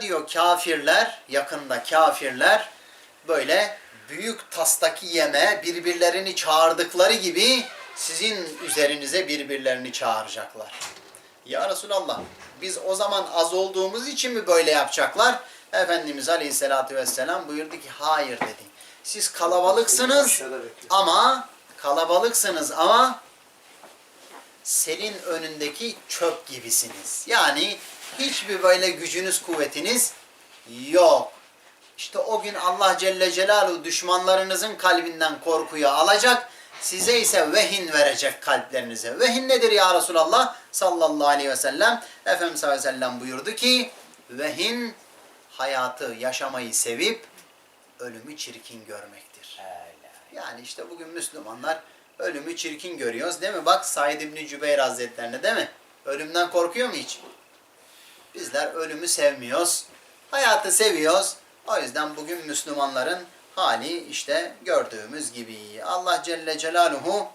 diyor kafirler, yakında kafirler böyle büyük tastaki yeme birbirlerini çağırdıkları gibi sizin üzerinize birbirlerini çağıracaklar. Ya Resulallah biz o zaman az olduğumuz için mi böyle yapacaklar? Efendimiz Aleyhisselatü Vesselam buyurdu ki hayır dedi. Siz kalabalıksınız ama kalabalıksınız ama selin önündeki çöp gibisiniz. Yani hiçbir böyle gücünüz, kuvvetiniz yok. İşte o gün Allah Celle Celaluhu düşmanlarınızın kalbinden korkuyu alacak, size ise vehin verecek kalplerinize. Vehin nedir ya Resulallah? Sallallahu aleyhi ve sellem. Efendimiz sallallahu aleyhi ve sellem buyurdu ki, vehin hayatı, yaşamayı sevip ölümü çirkin görmektir. Yani işte bugün Müslümanlar ölümü çirkin görüyoruz değil mi? Bak Said İbni Cübeyr Hazretlerine değil mi? Ölümden korkuyor mu hiç? Bizler ölümü sevmiyoruz. Hayatı seviyoruz. O yüzden bugün Müslümanların hali işte gördüğümüz gibi. Allah Celle Celaluhu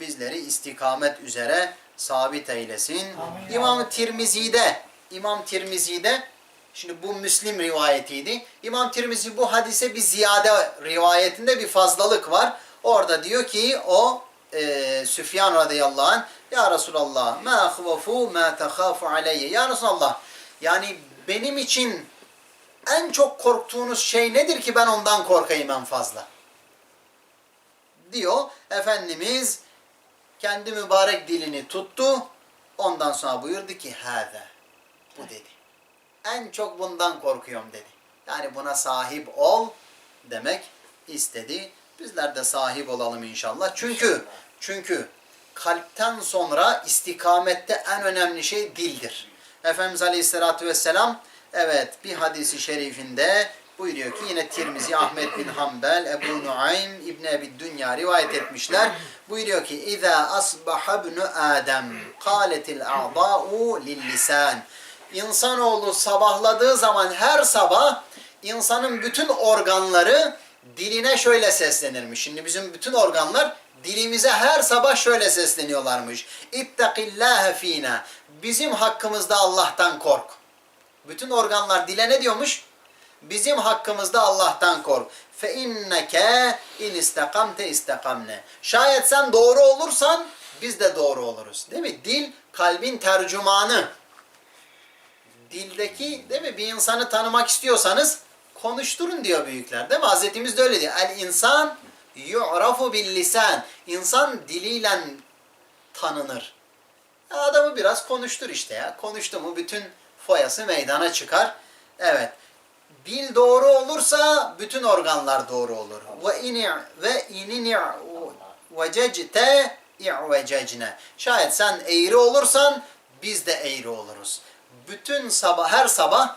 bizleri istikamet üzere sabit eylesin. İmam Tirmizi'de, İmam Tirmizi'de Şimdi bu Müslim rivayetiydi. İmam Tirmizi bu hadise bir ziyade rivayetinde bir fazlalık var. Orada diyor ki o e, Süfyan radıyallahu anh Ya Resulallah ma ahvafu ma tekhafu aleyye. Ya Resulallah yani benim için en çok korktuğunuz şey nedir ki ben ondan korkayım en fazla? Diyor Efendimiz kendi mübarek dilini tuttu. Ondan sonra buyurdu ki hâze. Bu dedi. En çok bundan korkuyorum dedi. Yani buna sahip ol demek istedi. Bizler de sahip olalım inşallah. Çünkü çünkü kalpten sonra istikamette en önemli şey dildir. Efendimiz Aleyhisselatü Vesselam evet bir hadisi şerifinde buyuruyor ki yine Tirmizi, Ahmet bin Hanbel, Ebu Nuaym, İbn Ebi Dünya rivayet etmişler. Buyuruyor ki İza asbaha ibnu Adem kâletil a'dâ'u lil-lisan İnsanoğlu sabahladığı zaman her sabah insanın bütün organları diline şöyle seslenirmiş. Şimdi bizim bütün organlar dilimize her sabah şöyle sesleniyorlarmış. İttakillâhe fînâ. Bizim hakkımızda Allah'tan kork. Bütün organlar dile ne diyormuş? Bizim hakkımızda Allah'tan kork. Fe inneke in istakamte istakamne. Şayet sen doğru olursan biz de doğru oluruz. Değil mi? Dil kalbin tercümanı dildeki değil mi bir insanı tanımak istiyorsanız konuşturun diyor büyükler değil mi? Hazretimiz de öyle diyor. El insan yu'rafu bil lisan. İnsan diliyle tanınır. Adamı biraz konuştur işte ya. Konuştu mu bütün foyası meydana çıkar. Evet. Dil doğru olursa bütün organlar doğru olur. Ve ini ve inini vececte i'vececne. Şayet sen eğri olursan biz de eğri oluruz bütün sabah her sabah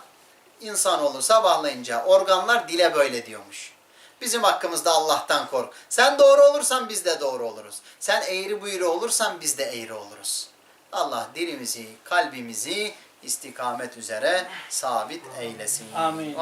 insanoğlu sabahlayınca organlar dile böyle diyormuş. Bizim hakkımızda Allah'tan kork. Sen doğru olursan biz de doğru oluruz. Sen eğri buyru olursan biz de eğri oluruz. Allah dilimizi, kalbimizi istikamet üzere sabit eylesin. Amin.